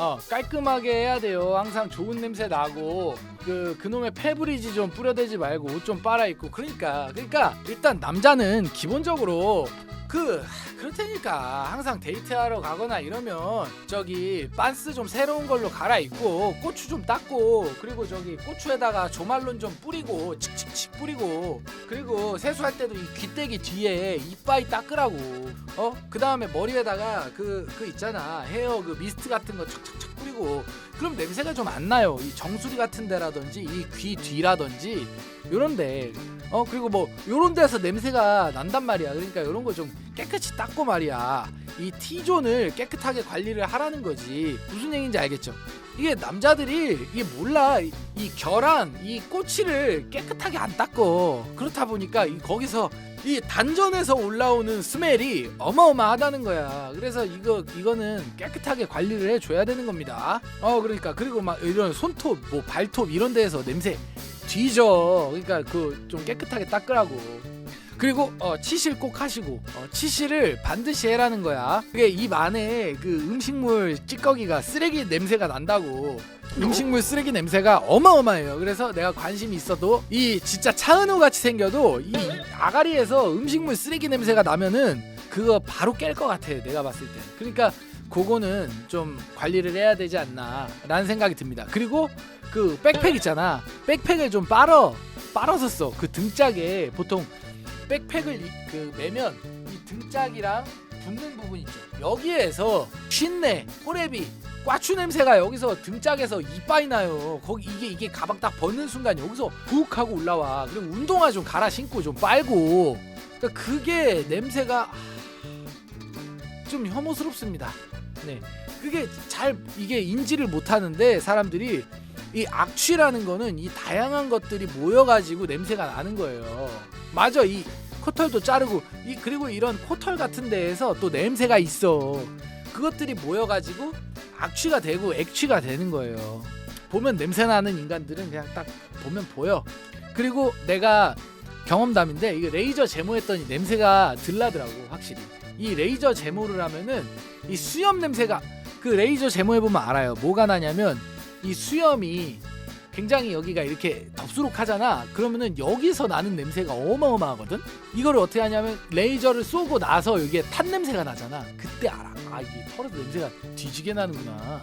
어 깔끔하게 해야 돼요. 항상 좋은 냄새 나고 그 그놈의 페브리즈 좀 뿌려대지 말고 옷 좀 빨아 입고 그러니까 그러니까 일단 남자는 기본적으로 그 그렇다니까 항상 데이트하러 가거나 이러면 저기 빤스 좀 새로운 걸로 갈아입고 고추 좀 닦고 그리고 저기 고추에다가 조말론 좀 뿌리고 칙칙칙 뿌리고 그리고 세수할 때도 이 귀때기 뒤에 이빠이 닦으라고. 어? 그 다음에 머리에다가 그 그 있잖아. 헤어 그 미스트 같은 거 척척척 뿌리고. 그럼 냄새가 좀 안 나요. 이 정수리 같은 데라든지 이 귀 뒤라든지. 요런데 어 그리고 뭐 요런 데서 냄새가 난단 말이야. 그러니까 요런 거 좀 깨끗이 닦고 말이야. 이 T존을 깨끗하게 관리를 하라는 거지. 무슨 얘기인지 알겠죠? 이게 남자들이 이게 몰라. 이, 이 결랑 이 꼬치를 깨끗하게 안 닦어. 그렇다 보니까 이 거기서 이 단전에서 올라오는 스멜이 어마어마하다는 거야. 그래서 이거 이거는 깨끗하게 관리를 해줘야 되는 겁니다. 어 그러니까 그리고 막 이런 손톱 뭐 발톱 이런 데에서 냄새 뒤져. 그러니까 그 좀 깨끗하게 닦으라고. 그리고 어, 치실 꼭 하시고 어, 치실을 반드시 해라는 거야. 그게 입 안에 그 음식물 찌꺼기가 쓰레기 냄새가 난다고. 음식물 쓰레기 냄새가 어마어마해요. 그래서 내가 관심이 있어도 이 진짜 차은우 같이 생겨도 이 아가리에서 음식물 쓰레기 냄새가 나면은 그거 바로 깰 것 같아 내가 봤을 때. 그러니까 그거는 좀 관리를 해야 되지 않나 라는 생각이 듭니다. 그리고 그 백팩 있잖아. 백팩을 좀 빨어 빨아서 써 그 등짝에 보통 백팩을 이- 그 매면 이 등짝이랑 붙는 부분 있죠. 여기에서 쉰내 호레비 꽈추 냄새가 여기서 등짝에서 이빠이 나요. 거기 이게 이게 가방 딱 벗는 순간 여기서 훅 하고 올라와. 그리고 운동화 좀 갈아 신고 좀 빨고. 그러니까 그게 냄새가 좀 혐오스럽습니다 네 그게 잘 이게 인지를 못하는데 사람들이 이 악취라는 거는 이 다양한 것들이 모여가지고 냄새가 나는 거예요. 맞아 이 코털도 자르고 이 그리고 이런 코털 같은 데에서 또 냄새가 있어. 그것들이 모여가지고 악취가 되고 액취가 되는 거예요. 보면 냄새 나는 인간들은 그냥 딱 보면 보여. 그리고 내가 경험담인데 이게 레이저 제모했더니 냄새가 들나더라고 확실히. 이 레이저 제모를 하면은 이 수염 냄새가 그 레이저 제모해 보면 알아요. 뭐가 나냐면 이 수염이 굉장히 여기가 이렇게 덥수룩하잖아. 그러면은 여기서 나는 냄새가 어마어마하거든. 이거를 어떻게 하냐면 레이저를 쏘고 나서 여기에 탄 냄새가 나잖아. 그때 알아. 아 이게 털에서 냄새가 뒤지게 나는구나.